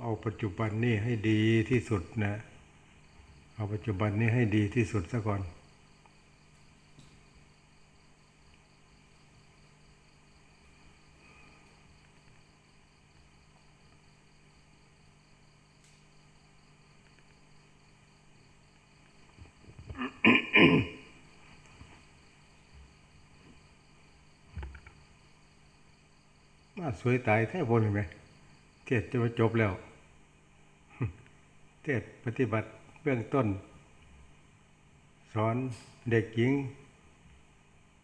เอาปัจจุบันนี่ให้ดีที่สุดนะ เอาปัจจุบันนี่ให้ดีที่สุดซะก่อนมาสวยตายแท้บนเห็นไหม เทศจะมาจบแล้ว เทศปฏิบัติเบื้องต้น สอนเด็กหญิง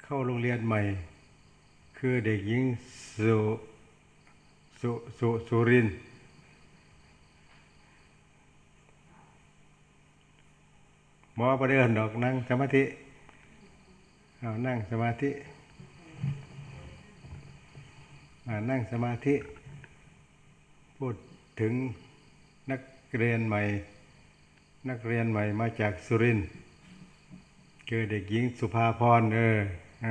เข้าโรงเรียนใหม่ คือเด็กหญิงสุสุสุสุรินทร์หมอประเดินดอกนั่งสมาธิเอานั่งสมาธิมานั่งสมาธิ พูดถึงนักเรียนใหม่ นักเรียนใหม่มาจากสุรินทร์คือเด็กหญิงสุภาพรเอออ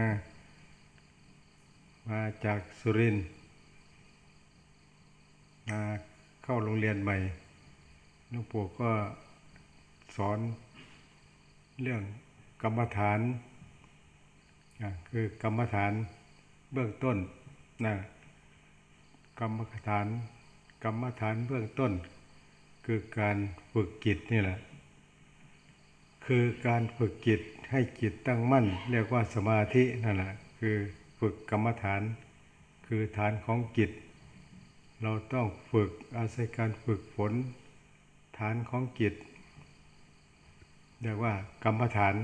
มาจากสุรินทร์มาเข้าโรงเรียนใหม่หลวงปู่ก็สอนเรื่องกรรมฐานคือกรรมฐานเบื้องต้นนะกรรมฐาน กรรมฐานเบื้องต้น คือการฝึกจิตนี่แหละ คือการฝึกจิตให้จิตตั้งมั่น เรียกว่าสมาธินั่นแหละคือฝึกกรรมฐาน คือฐานของจิต เราต้องฝึกอาศัยการฝึกฝน ฐานของจิตเรียกว่ากรรมฐาน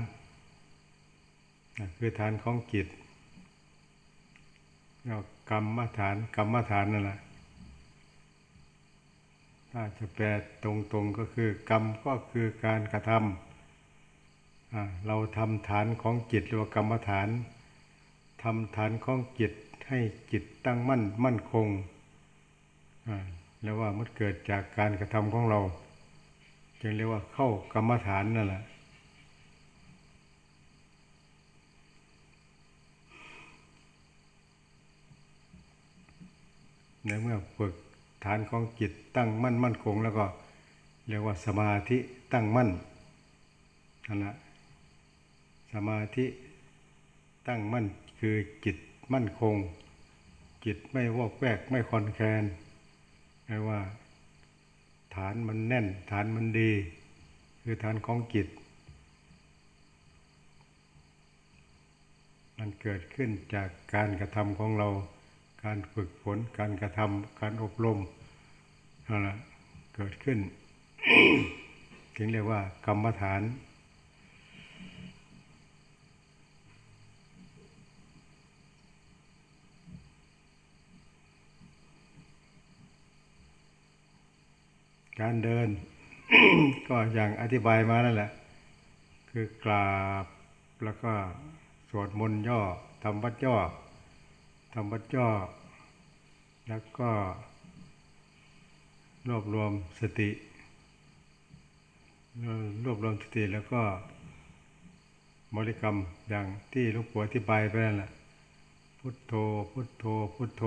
คือฐานของจิตเรียกว่ากรรมฐานกรรมฐานนั่นแหละ ถ้าจะแปลตรงๆก็คือกรรมก็คือการกระทำอ่าเราทำฐานของจิตหรือว่ากรรมฐานทำฐานของจิตให้จิตตั้งมั่นมั่นคงแล้วว่ามันเกิดจากการกระทำของเรา จึงเรียกว่าเข้ากรรมฐานนั่นแหละในเมื่อฝึก ฐานของจิตตั้งมั่นมั่นคง แล้วก็เรียกว่าสมาธิตั้งมั่นนั่นแหละสมาธิตั้งมั่นคือจิตมั่นคง จิตไม่วอกแวกไม่คลอนแคลนเรียกว่า ฐานมันแน่น ฐานมันดี คือฐานของจิตมันเกิดขึ้นจากการกระทำของเรา การฝึกฝนการกระทำการอบรมนั่นแหละเกิดขึ้นถึงเรียกว่ากรรมฐาน การเดิน ก็อย่างอธิบายมานั่นแหละ คือกราบแล้วก็สวดมนต์ย่อทำวัดย่อ ทำวัดย่อแล้วก็รวบรวมสติ รวบรวมสติแล้วก็บริกรรมอย่างที่ลูกปู่อธิบายไปนั่นแหละพุทโธ พุทโธ พุทโธ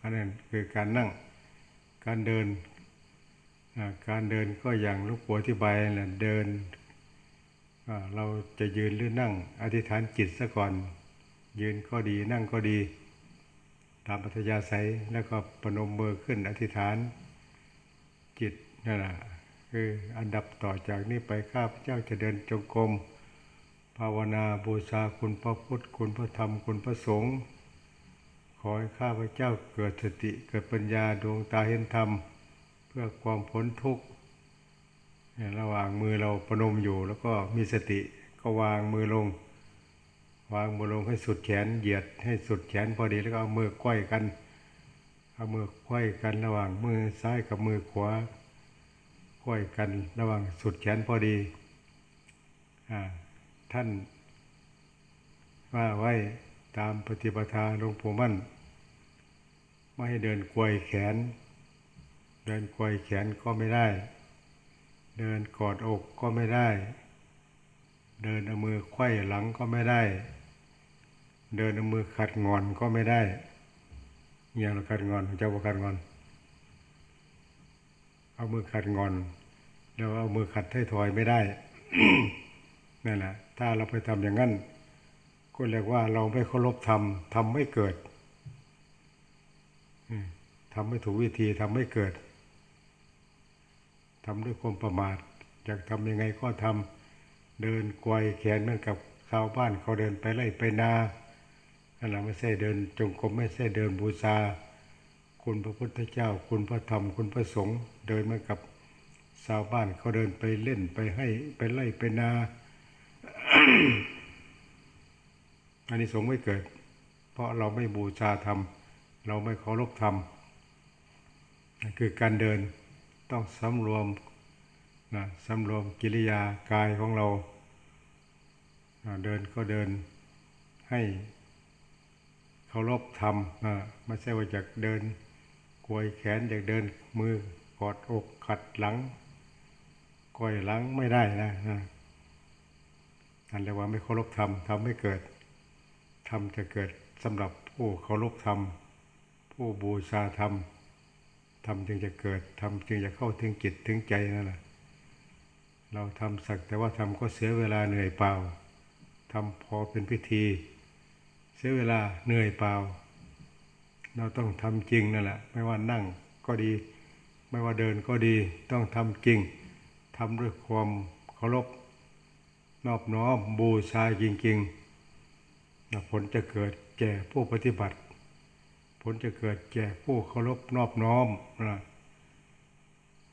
อันนั้นคือการนั่ง การเดิน การเดินก็อย่างลูกปู่อธิบายนั่นแหละเดิน เราจะยืนหรือนั่ง อธิษฐานจิตซะก่อน ยืนก็ดีนั่งก็ดี ตามปัธยาศัยแล้วก็ปนมมือขึ้นอธิษฐานจิตนั่นแหละคืออันดับต่อจากนี้ไปข้าพเจ้าจะเดินจงกรมภาวนาบูชาคุณพระพุทธคุณพระธรรมคุณพระสงฆ์ขอให้ข้าพเจ้าเกิดสติเกิดปัญญาดวงตาเห็นธรรม เพื่อความพ้นทุกข์ระหว่างมือเราประนมอยู่แล้วก็มีสติก็วางมือลง วางมือลงให้สุดแขนเหยียดให้สุดแขนพอดีแล้วก็เอามือก้อยกันเอามือก้อยกันระหว่างมือซ้ายกับมือขวาก้อยกันระหว่างสุดแขนพอดีอท่านว่าไว้ตามปฏิปทาหลวงปู่มั่นไม่ให้เดินกวยแขน เดินกวยแขนก็ไม่ได้ เดินกอดอกก็ไม่ได้ เดินเอามือไขว้หลังก็ไม่ได้ เดินมือขัดงอนก็ไม่ได้อย่างเราขัดงอนเจ้าว่าขัดงอน เอามือขัดงอนแล้วเอามือขัดไทยทอยไม่ได้นั่นแหละถ้าเราไปทำอย่างนั้นก็เรียกว่าเราไม่เคารพธรรมทำไม่เกิดทำไม่ถูกวิธีทำไม่เกิดทำด้วยความประมาทอยากทำยังไงก็ทำเดินไกวแขนเหมือนกับชาวบ้านเขาเดินไปไล่ไปนา อันนั้นไม่ใช่เดินจงกรมไม่ใช่เดินบูชา คุณพระพุทธเจ้า คุณพระธรรมคุณพระสงฆ์เดินเหมือนกับชาวบ้านเขาเดินไปเล่นไปให้ไปไล่ไปนาอันนี้สงไม่เกิด เพราะเราไม่บูชาธรรม เราไม่เคารพธรรมนั่นคือการเดินต้องสำรวมนะสำรวมกิริยากายของเรานะเดินก็เดินให้ เคารพธรรมนะไม่ใช่ว่าจะเดินกวยแขนอยากเดินมือกอดอกขัดหลังก้อยหลังไม่ได้นะนะนั่นเรียกว่าไม่เคารพธรรมทำไม่เกิดธรรมจะเกิดสำหรับผู้เคารพธรรม ผู้บูชาธรรมธรรมจึงจะเกิดธรรมจึงจะเข้าถึงจิตถึงใจนั่นแหละเราทำสักแต่ว่าทำก็เสียเวลาเหนื่อยเปล่าทำพอเป็นพิธี เสียเวลาเหนื่อยเปล่า เราต้องทำจริงนั่นแหละ ไม่ว่านั่งก็ดี ไม่ว่าเดินก็ดี ต้องทำจริงทำด้วยความเคารพนอบน้อมบูชาจริงๆผลจะเกิดแก่ผู้ปฏิบัติ ผลจะเกิดแก่ผู้เคารพนอบน้อมนะ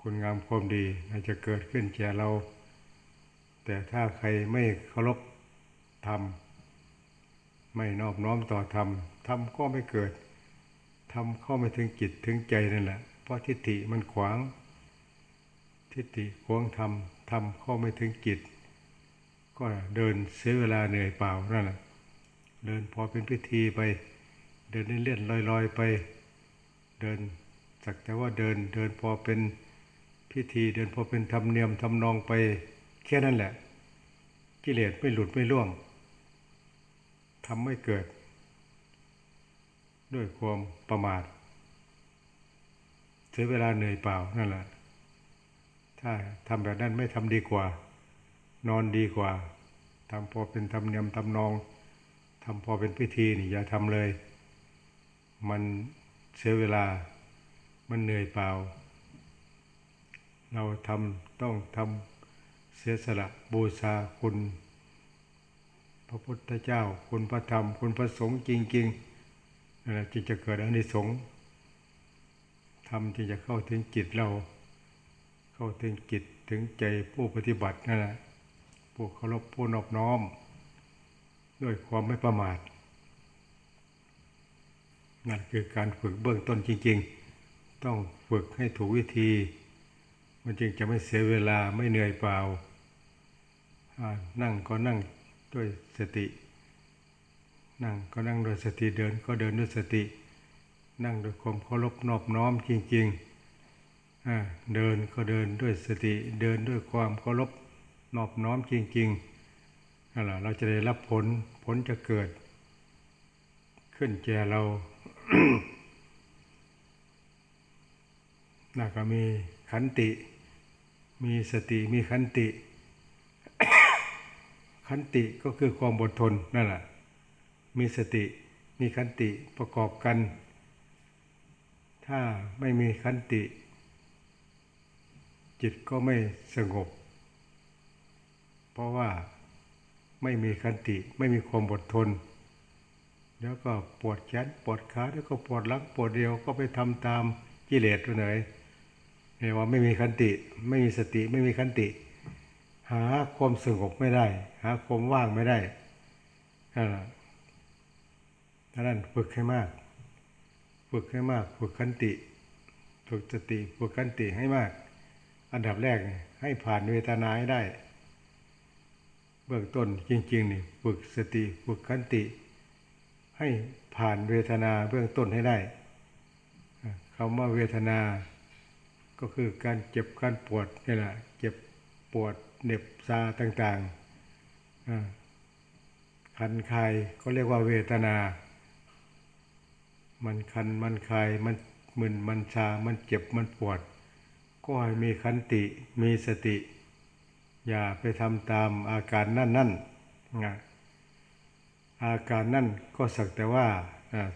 คุณงามความดีน่าจะเกิดขึ้นแก่เรา แต่ถ้าใครไม่เคารพธรรม ไม่นอบน้อมต่อธรรมธรรมก็ไม่เกิดธรรมเข้าไม่ถึงจิตถึงใจนั่นแหละ เพราะทิฏฐิมันขวาง ทิฏฐิขวางธรรมธรรมเข้าไม่ถึงจิต ก็เดินเสียเวลาเหนื่อยเปล่านั่นแหละเดินพอเป็นพิธีไป เดินเล่นลอยๆไป เดินสักแต่ว่าเดินเดินพอเป็นพิธีเดินพอเป็นธรรมเนียมทำนองไป แค่นั้นแหละ กิเลสไม่หลุดไม่ล่วง ทำไม่เกิด ด้วยความประมาทเสียเวลาเหนื่อยเปล่านั่นแหละ ถ้าทำแบบนั้นไม่ทำดีกว่า นอนดีกว่าทำพอเป็นธรรมเนียมทำนองทำพอเป็นพิธีนี่อย่าทำเลย มันเสียเวลามันเหนื่อยเปล่า เราทำต้องทำเสียสละบูชาคุณ พระพุทธเจ้า คุณพระธรรม คุณพระสงฆ์จริงๆนั่นแหละจึงจะเกิดอานิสงส์ทำจึงจะเข้าถึงจิตเรา เข้าถึงจิตถึงใจผู้ปฏิบัตินั่นแหละผู้เคารพผู้นอบน้อม ด้วยความไม่ประมาทนั่นคือการฝึกเบื้องต้นจริง ๆ ต้องฝึกให้ถูกวิธี มันจึงจะไม่เสียเวลาไม่เหนื่อยเปล่า นั่งก็นั่ง ด้วยสติ นั่งก็นั่งด้วยสติเดินก็เดินด้วยสติ นั่งด้วยความเคารพนอบน้อมจริงๆเดินก็เดินด้วยสติ เดินด้วยความเคารพนอบน้อมจริงๆนั่นแหละเราจะได้รับผลผลจะเกิด ขึ้นแก่เราน่าก็มีขันติ มีสติมีขันติ ขันติก็คือความอดทนนั่นแหละมีสติมีขันติประกอบกัน ถ้าไม่มีขันติ จิตก็ไม่สงบ เพราะว่าไม่มีขันติไม่มีความอดทน แล้วก็ปวดแขนปวดขาแล้วก็ปวดหลังปวดเดียวก็ไปทำตามกิเลสตัวไหนเรียกว่าไม่มีขันติ ไม่มีสติไม่มีขันติ หาความสงบไม่ได้ หาความว่างไม่ได้นั่นแหละนั้นฝึกให้มาก ฝึกให้มาก ฝึกขันติฝึกสติฝึกขันติให้มาก อันดับแรกให้ผ่านเวทนาให้ได้ เบื้องต้นจริงๆนี่ฝึกสติฝึกขันติ ให้ผ่านเวทนาเบื้องต้นให้ได้คำว่าเวทนา ก็คือการเจ็บการปวดนี่แหละเจ็บปวด เหน็บซาต่างๆคันคายก็เรียกว่าเวทนา มันคันมันคายมันมึนมันชา มันเจ็บมันปวด ก็ให้มีขันติมีสติ อย่าไปทำตามอาการนั่นนั่นๆนะอาการนั่นก็สักแต่ว่า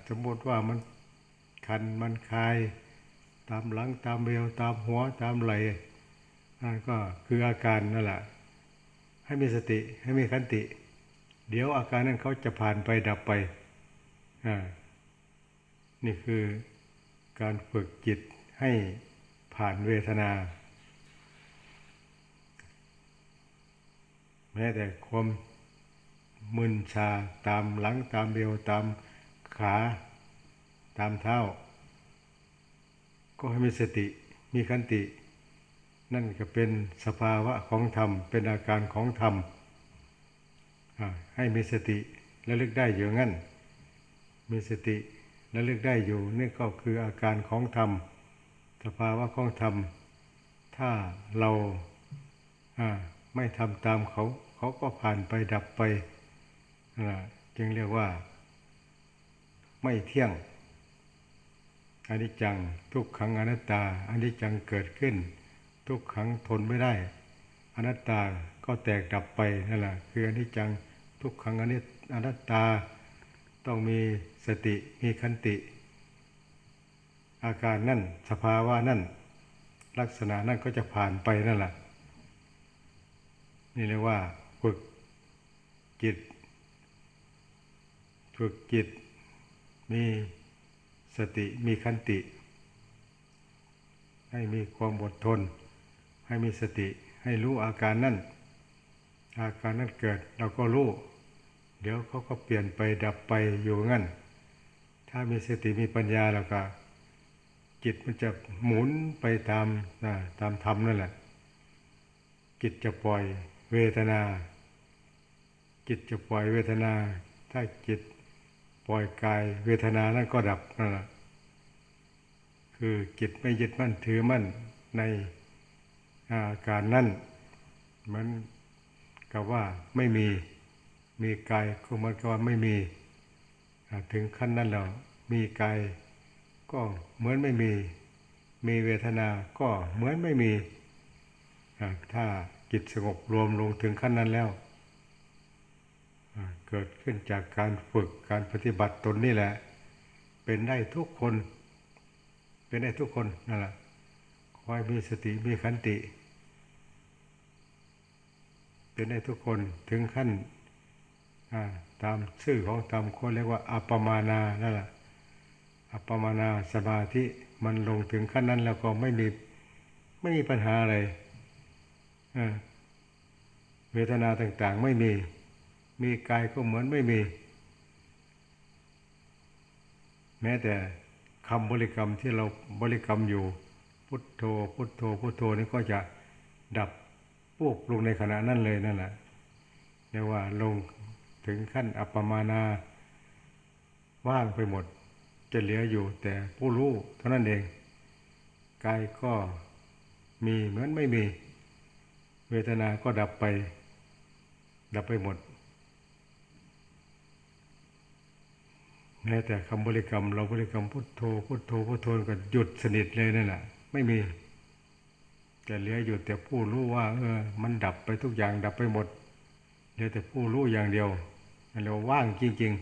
สมมติว่ามันคันมันคาย ตามหลังตามเบวตามหัวตามไหล ก็คืออาการนั่นแหละ ให้มีสติให้มีขันติ เดี๋ยวอาการนั้นเขาจะผ่านไปดับไปนี่คือการฝึกจิตให้ผ่านเวทนา แม้แต่ความมึนชาตามหลังตามเบวตามขาตามเท้า ก็ให้มีสติมีขันติ นั่นก็เป็นสภาวะของธรรม เป็นอาการของธรรม ให้มีสติและลึกได้อยู่งั้น มีสติและลึกได้อยู่นี่ก็คืออาการของธรรม สภาวะของธรรม ถ้าเราไม่ทำตามเขา เขาก็ผ่านไปดับไป จึงเรียกว่า ไม่เที่ยงอนิจจังทุกขังอนัตตาอนิจจังเกิดขึ้น ทุกขังทนไม่ได้อนัตตาก็แตกดับไปนั่นแหละคืออนิจจังทุกขังอนิจอนัตตาต้องมีสติมีขันติ อาการนั่นสภาวะนั่น ลักษณะนั่นก็จะผ่านไปนั่นแหละนี่เรียกว่าฝึกจิต ฝึกจิต มีสติมีขันติ ให้มีความอดทน ให้มีสติให้รู้อาการนั่นอาการนั้นเกิดเราก็รู้ เดี๋ยวเขาก็เปลี่ยนไปดับไปอยู่งั้น ถ้ามีสติมีปัญญาแล้วก็ จิตมันจะหมุนไปตามนะตามธรรมนั่นแหละ จิตจะปล่อยเวทนา จิตจะปล่อยเวทนา ถ้าจิตปล่อยกายเวทนานั้นก็ดับนั่นแหละคือจิตไม่ยึดมั่นถือมั่นใน อาการนั้นเหมือนกับว่าไม่มีมีกายก็เหมือนกับว่าไม่มีถึงขั้นนั้นแล้วมีกายก็เหมือนไม่มี มีเวทนาก็เหมือนไม่มี ถ้าจิตสงบรวมลงถึงขั้นนั้นแล้ว เกิดขึ้นจากการฝึกการปฏิบัติตนนี่แหละ เป็นได้ทุกคน เป็นได้ทุกคนนั่นแหละคอยมีสติมีขันติ เป็นได้ทุกคนถึงขั้นตามชื่อของตามคนเรียกว่าอัปปมานานั่นแหละอัปปมานาสมาธิมันลงถึงขั้นนั้นแล้วก็ไม่มีไม่มีปัญหาอะไรเวทนาต่างๆ ไม่มี มีกายก็เหมือนไม่มี แม้แต่คำบริกรรมที่เราบริกรรมอยู่ พุทโธ พุทโธ พุทโธนี่ก็จะดับ ปุ๊บลงในขณะนั้นเลยนั่นแหละเรียกว่าลงถึงขั้นอัปปมานาว่างไปหมด จะเหลืออยู่แต่ผู้รู้เท่านั้นเองกายก็มีเหมือนไม่มี เวทนาก็ดับไป ดับไปหมดแม้แต่คำบริกรรม เราบริกรรมพุทโธพุทโธพุทโธก็หยุดสนิทเลยนั่นแหละไม่มี แต่เหลืออยู่แต่ผู้รู้ว่า เออ มันดับไปทุกอย่างดับไปหมดเหลือแต่ผู้รู้อย่างเดียวนั่นเรียกว่างจริง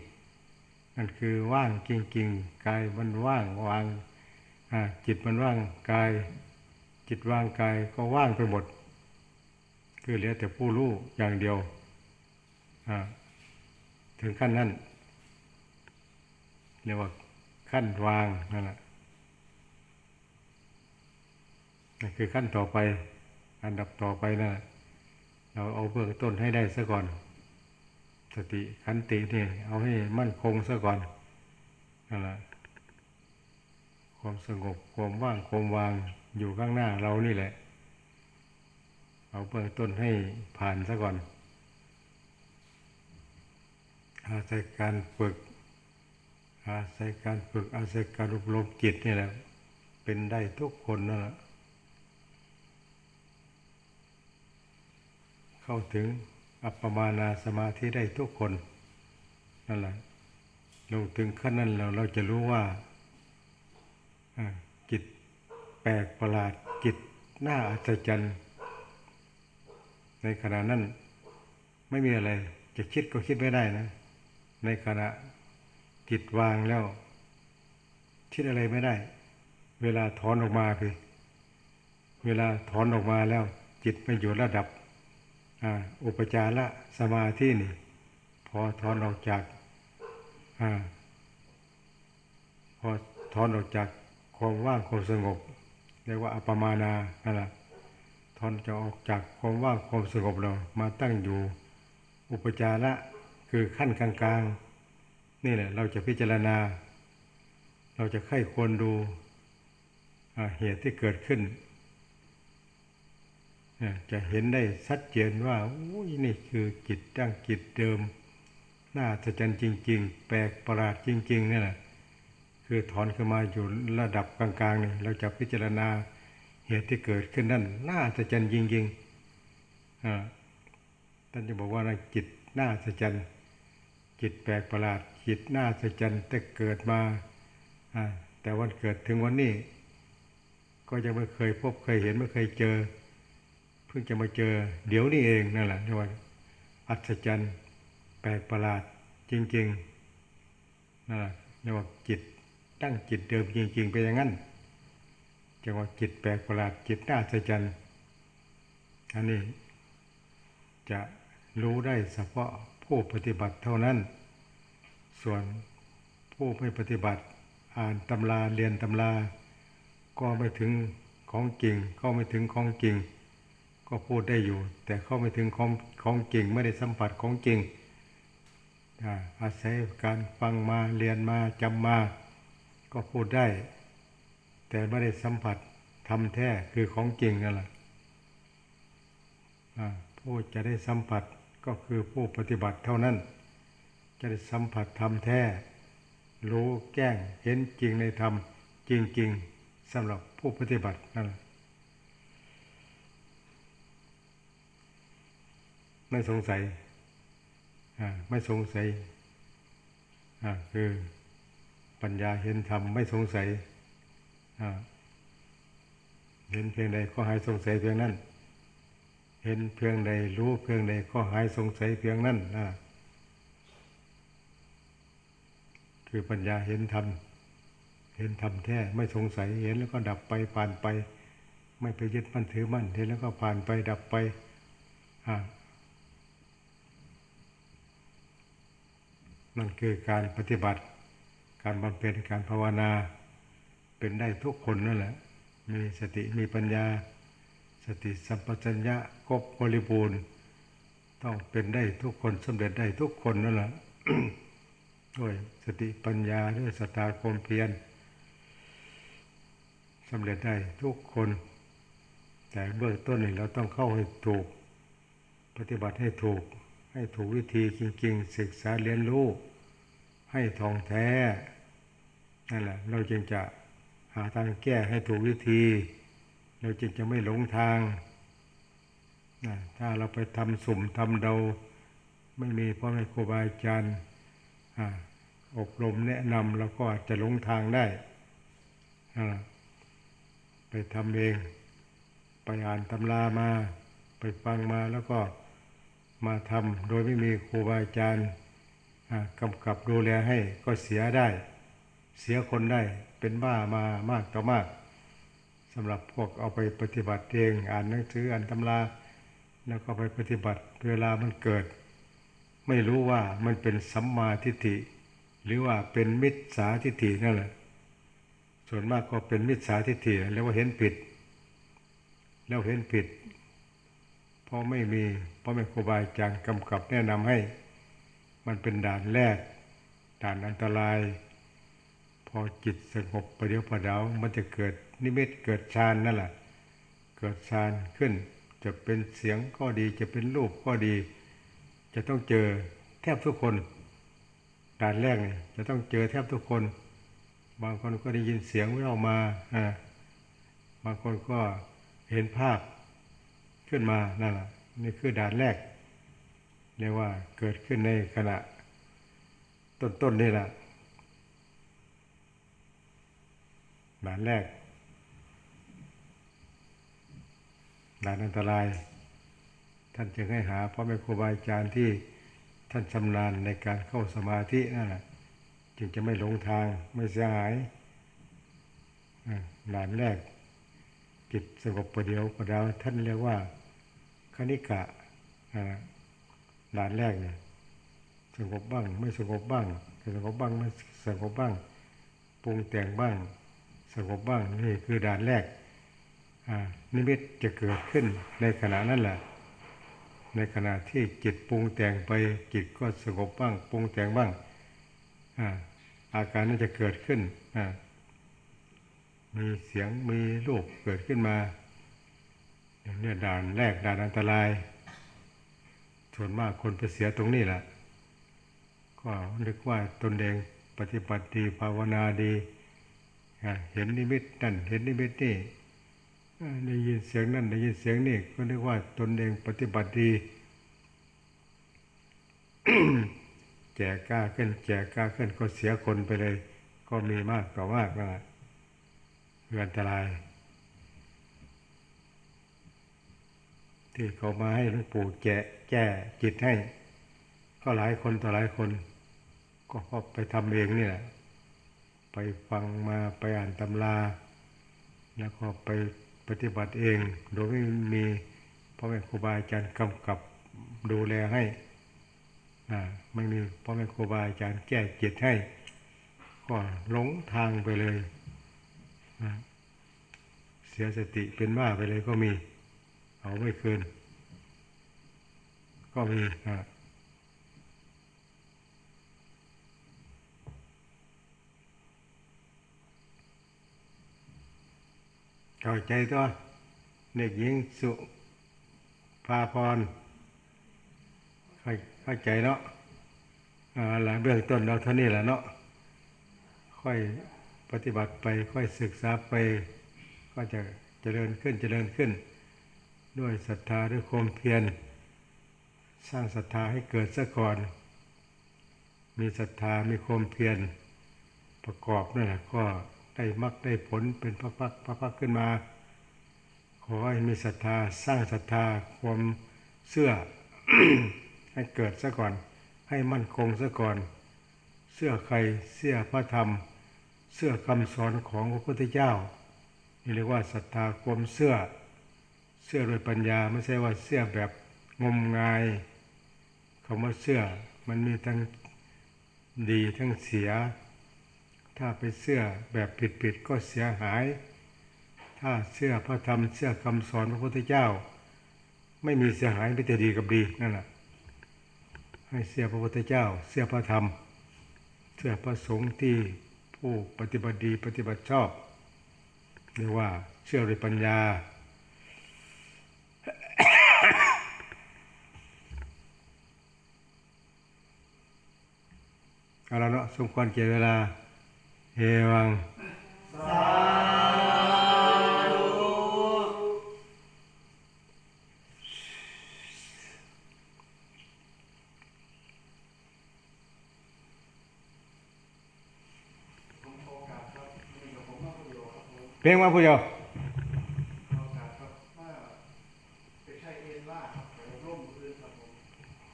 ๆนั่นคือว่างจริงๆกายมันว่างวางจิตมันว่างกาย จิตว่างกายก็ว่างไปหมด คือเหลือแต่ผู้รู้อย่างเดียวถึงขั้นนั้นเรียกว่าขั้นวางนั่นแหละ นั่คือขั้นต่อไป อันดับต่อไปนะ่ะเราเอาเบื้องต้นให้ได้ซะก่อน สติขันติเนี่ยเอาให้มั่นคงซะก่อนนั่นแหละความสงบความว่างความวางอยู่ข้างหน้าเรานี่แหละ เอาเบื้องต้นให้ผ่านซะก่อนอาศัยการฝึก อาศัยการฝึกอาศัยการอบรมจิตนี่แหละ เป็นได้ทุกคนนั่นแหละ เข้าถึงอัปปมานาสมาธิได้ทุกคนนั่นแหละลงถึงขั้นนั้นเราเราจะรู้ว่าจิตแปลกประหลาดจิตน่าอัศจรรย์ในขณะนั้นไม่มีอะไร จะคิดก็คิดไม่ได้นะ ในขณะจิตวางแล้ว คิดอะไรไม่ได้ เวลาถอนออกมาคือเวลาถอนออกมาแล้ว จิตไม่อยู่ระดับ อุปจารสมาธินี่ พอถอนออกจากอพอถอนออกจากความว่างความสงบเรียกว่าอัปปมานานั่นแหละถอนจะออกจากความว่างความสงบเรามาตั้งอยู่อุปจาระคือขั้นกลางๆ นี่แหละเราจะพิจารณา เราจะไข้ควรดูเหตุที่เกิดขึ้น จะเห็นได้ชัดเจนว่าโอ้ยนี่คือจิตตั้งจิตเดิม น่าจะใจจริง ๆ แปลกประหลาดจริงๆนี่แหละคือถอนขึ้นมาอยู่ระดับกลางๆนี่เราจะพิจารณาเหตุที่เกิดขึ้นนั่นน่าจะใจจริงๆท่านจะบอกว่าจิตน่าจะใจจิตแปลกประหลาดจิตน่าจะใจแต่เกิดมาแต่วันเกิดถึงวันนี้ ก็ยังไม่เคยพบเคยเห็นไม่เคยเจอ พิ่งจะมาเจอ เดี๋ยวนี้เองนั่นแหละเรียกว่าอัศจรรย์แปลกประหลาดจริงๆนั่นแหละเรียกว่าจิตตั้งจิตเดิมจริง ๆ ไปอย่างนั้นจังว่าจิตแปลกประหลาดจิตน่าอัศจรรย์อันนี้จะรู้ได้เฉพาะผู้ปฏิบัติเท่านั้น ส่วนผู้ไม่ปฏิบัติอ่านตำราเรียนตำรา ก็ไม่ถึงของจริง ก็ไม่ถึงของจริง ก็พูดได้อยู่ แต่เข้าไม่ถึงของของจริงไม่ได้สัมผัสของจริงอาศัยการฟังมาเรียนมาจำมา ก็พูดได้ แต่ไม่ได้สัมผัสทำแท้คือของจริงนั่นแหละผู้จะได้สัมผัสก็คือผู้ปฏิบัติเท่านั้น จะได้สัมผัสธรรมแท้ รู้แก้งเห็นจริงในธรรมจริงๆสำหรับผู้ปฏิบัตินั่นล่ะ ไม่สงสัยไม่สงสัยคือปัญญาเห็นธรรมไม่สงสัยเห็นเพียงใดก็หายสงสัยเพียงนั้น เห็นเพียงใดรู้เพียงใดก็หายสงสัยเพียงนั้นนะคือปัญญาเห็นธรรมเห็นธรรมแท้ไม่สงสัยเห็นแล้วก็ดับไปผ่านไป ไม่ไปยึดมั่นถือมั่นเห็นแล้วก็ผ่านไปดับไปอ่า นั่นคือการปฏิบัติ การบำเพ็ญการภาวนา เป็นได้ทุกคนนั่นแหละ มีสติมีปัญญา สติสัมปชัญญะครบบริบูรณ์ ต้องเป็นได้ทุกคนสำเร็จได้ทุกคนนั่นแหละด้วยสติปัญญาด้วยสตาคมเพียรสำเร็จได้ทุกคน แต่เบื้องต้นนี่เราต้องเข้าให้ถูก ปฏิบัติให้ถูก ให้ถูกวิธีจริงๆ ศึกษาเรียนรู้ ให้ทองแท้ นั่นแหละ เราจึงจะหาทางแก้ให้ถูกวิธี เราจึงจะไม่หลงทางนะถ้าเราไปทำสุ่มทำเดา ไม่มีพ่อแม่ครูบาอาจารย์อบรมแนะนำเราก็อาจจะหลงทางได้ ไปทำเอง ไปอ่านตำรามา ไปฟังมาแล้วก็ มาทำโดยไม่มีครูบาอาจารย์กำกับดูแลให้ก็เสียได้ เสียคนได้เป็นบ้ามามากต่อมากสำหรับพวกเอาไปปฏิบัติเองอ่านหนังสืออ่านตำราแล้วก็ไปปฏิบัติเวลามันเกิด ไม่รู้ว่ามันเป็นสัมมาทิฏฐิ หรือว่าเป็นมิจฉาทิฏฐินั่นแหละส่วนมากก็เป็นมิจฉาทิฏฐิแล้วว่าเห็นผิด แล้วเห็นผิด ราะไม่มีเพราะไม่ครูบาอาจารย์กำกับแนะนำให้ มันเป็นด่านแรก ด่านอันตราย พอจิตสงบประเดียวประดาวมันจะเกิดนิมิตเกิดฌานนั่นแหละเกิดฌานขึ้น จะเป็นเสียงก็ดี จะเป็นรูปก็ดี จะต้องเจอแทบทุกคนด่านแรกเนี่ยจะต้องเจอแทบทุกคน บางคนก็ได้ยินเสียงวิ่งออกมาอ่าบางคนก็เห็นภาพ ขึ้นมานั่นแหละนี่คือด่านแรกเรียกว่าเกิดขึ้นในขณะ ต้นๆนี่แหละด่านแรกด่านอันตราย ท่านจึงให้หาพ่อแม่ครูบาอาจารย์ที่ท่านชำนาญในการเข้าสมาธินั่นแหละจึงจะไม่หลงทางไม่เสียหายอ่าด่านแรกจิตสงบประเดียวประดาวท่านเรียกว่า ณิกะด่านแรกเนี่ยสงบบ้าง ไม่สงบบ้างสงบบ้างไม่สงบบ้างปรุงแต่งบ้างสงบบ้างนี่คือด่านแรกนิมิตจะเกิดขึ้นในขณะนั้นแหละในขณะที่จิตปรุงแต่งไปจิตก็สงบบ้างปรุงแต่งบ้างอาการนั้นจะเกิดขึ้นมีเสียงมีรูปเกิดขึ้นมา เนี่ยด่านแรกด่านอันตราย ส่วนมากคนไปเสียตรงนี้แหละ ก็นึกว่าตนเองปฏิบัติดีภาวนาดีเห็นนิมิตนั่นเห็นนิมิตนี่ได้ยินเสียงนั่นได้ยินเสียงนี่ก็นึกว่าตนเองปฏิบัติดีแจกกล้าขึ้นแจกกล้าขึ้นก็เสียคนไปเลย ก็มีมากต่อมากนั่นแหละคืออันตราย ที่เขามาให้หลวงปู่แจกแก้จิตให้ ก็หลายคนต่อหลายคน ก็พราะไปทำเองนี่แหละไปฟังมาไปอ่านตำรา แล้วก็ไปปฏิบัติเอง โดยไม่มีพ่อแม่ครูบาอาจารย์กำกับดูแลให้อ่าไม่มีพ่อแม่ครูบาอาจารย์แก้จิตให้ ก็หลงทางไปเลย เสียสติเป็นบ้าไปเลยก็มี เอาไม่คืน ก็มีอ่าเข้าใจตัวเด็กหญิงสุภาพรเข้าใจเนาะหลังเบื้องต้นเราเท่านี้แหละเนาะค่อยปฏิบัติไปค่อยศึกษาไป ก็จะเจริญขึ้นเจริญขึ้น ด้วยศรัทธาด้วยความเพียรสร้างศรัทธาให้เกิดซะก่อน มีศรัทธามีความเพียรประกอบนั่นแหละก็ได้มรรคได้ผลเป็นพักพักพักพักๆขึ้นมา ขอให้มีศรัทธาสร้างศรัทธาความเชื่อให้เกิดซะก่อน ให้มั่นคงซะก่อนเชื่อใครเชื่อพระธรรมเชื่อคำสอนของพระพุทธเจ้านี่เรียกว่าศรัทธาความเชื่อ เชื่อโดยปัญญาไม่ใช่ว่าเชื่อแบบงมงายคำว่าเชื่อมันมีทั้งดีทั้งเสีย ถ้าไปเชื่อแบบผิดๆก็เสียหาย ถ้าเชื่อพระธรรมเชื่อคำสอนพระพุทธเจ้า ไม่มีเสียหายไม่แต่ดีกับดีนั่นแหละให้เชื่อพระพุทธเจ้าเชื่อพระธรรมเชื่อพระสงฆ์ที่ผู้ปฏิบัติดีปฏิบัติชอบเรียกว่าเชื่อด้วยปัญญา เอาละเนาะสมควรเกี่เวลาเอวังเพลงมาผู้เดียว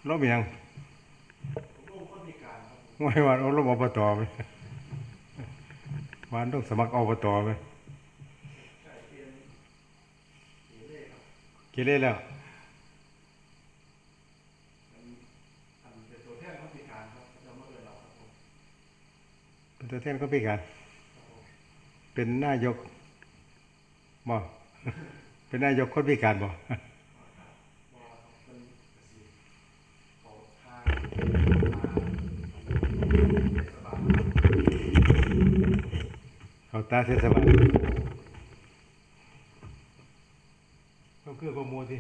รบยัง ไม่ว่าเอารบอบตไหมวานต้องสมัครอบตไหมเกเรแล้วเป็นตัวแทนก็พิการ เป็นนายกบ่เป็นนายกคนพิการบ่ เขาตาเทศบายต้องเคือประโมทสิ